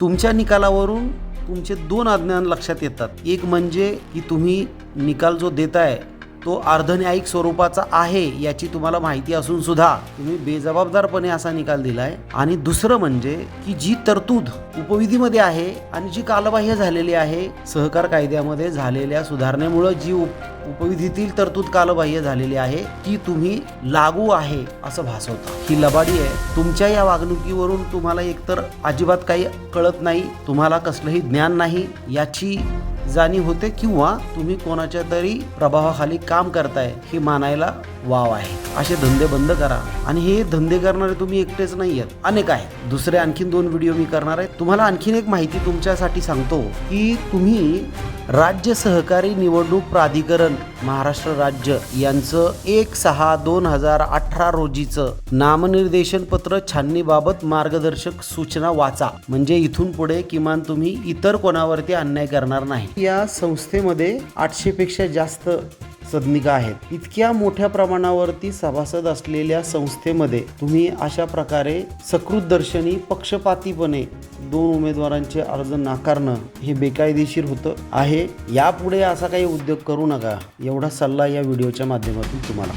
तुमच्या निकालावरून तुमचे दोन अज्ञान लक्षात येतात. एक म्हणजे की तुम्ही निकाल जो देताय तो अर्धन्यायिक स्वरूपाचा आहे याची तुम्हाला माहिती असून सुद्धा तुम्ही बेजबाबदारपणे असा निकाल दिलाय. आणि दुसरं म्हणजे की जी तरतूद उपविधीमध्ये आहे आणि जी कालबाह्य झालेली आहे सहकार कायद्यामध्ये झालेल्या सुधारणेमुळं जी उप उपविधीतील तरतूद कालबाह्य झालेली आहे ती तुम्ही लागू आहे असं भासवता. ही लबाडी आहे. तुमच्या या वागणुकीवरून तुम्हाला एकतर अजिबात काही कळत नाही तुम्हाला कसलंही ज्ञान नाही याची जाणीव होते किंवा तुम्ही कोणाच्या तरी प्रभावाखाली काम करताय हे मानायला वाव आहे. असे धंदे बंद करा. आणि हे धंदे करणारे तुम्ही एकटेच नाही आहेत अनेक आहेत. दुसरे आणखीन दोन व्हिडिओ मी करणार आहे. तुम्हाला आणखीन एक माहिती तुमच्यासाठी सांगतो की तुम्ही राज्य सहकारी निवडणूक प्राधिकरण महाराष्ट्र राज्य यांचं एक सहा दोन हजार अठरा रोजीचं नामनिर्देशन पत्र छाननीबाबत मार्गदर्शक सूचना वाचा. म्हणजे इथून पुढे किमान तुम्ही इतर कोणावरती अन्याय करणार नाही. या संस्थेमध्ये आठशे पेक्षा जास्त सदनिका आहेत. इतक्या मोठ्या प्रमाणावरती सभासद असलेल्या संस्थेमध्ये तुम्ही अशा प्रकारे सकृत दर्शनी पक्षपातीपणे दोन उमेदवारांचे अर्ज नाकारणं हे बेकायदेशीर होतं आहे. यापुढे असा काही उद्योग करू नका. एवढा सल्ला या व्हिडिओच्या माध्यमातून तुम्हाला.